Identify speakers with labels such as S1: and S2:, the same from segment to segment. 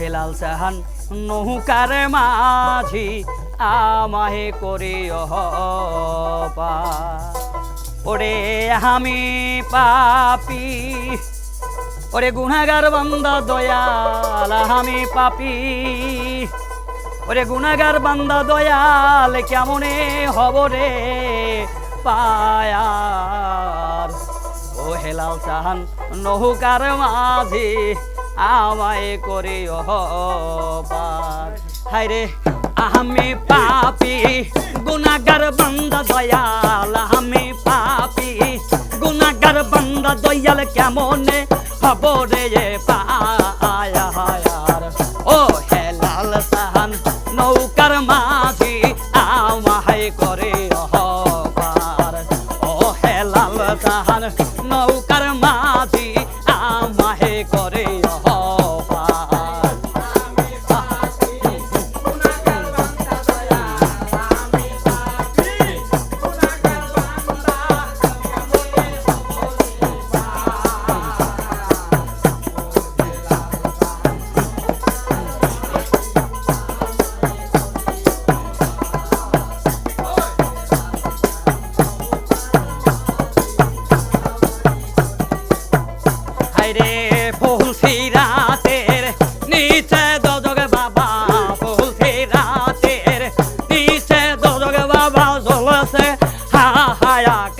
S1: হেলাল সাহান নৌকার মাঝি, আমাহে করে পা ওরে আমি পাপি, ওরে গুনাগার বান্দা দয়াল, আমি পাপি। ওরে গুনাগার বান্দা দয়াল, কেমনে হব রে পায়ার? ও হেলাল চাহান নহুকার মাঝি আমায় করে হায়রে হায় আমি পাপি, গুণাগার বান্দা দয়াল, আমি পাপি, গুণাগার বান্দা দয়াল কেমনে হা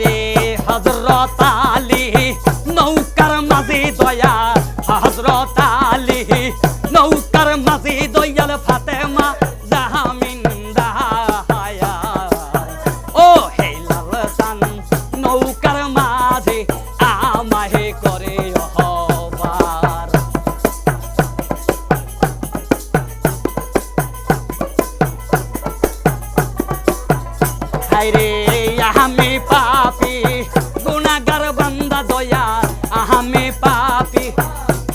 S1: রে হজরত আলী, নৌকার মাঝে দয়া হজরত আলী, নৌকার মাঝে দয়াল ফাতেমা জাহামিন ও হে লাল সান নৌকার মাঝে আমাহে করে হায়রে আমি পাপি গুণাগার বান্দা দয়াল আমি পাপি।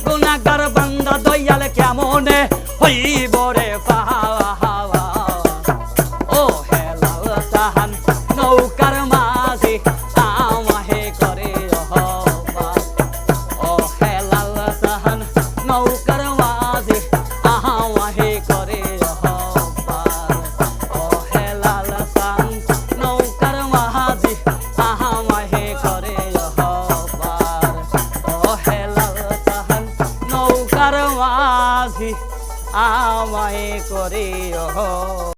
S1: গুণাগার বান্দা দয়াল কেমনে হইব রে পাহাওয়া আমায় করে অহ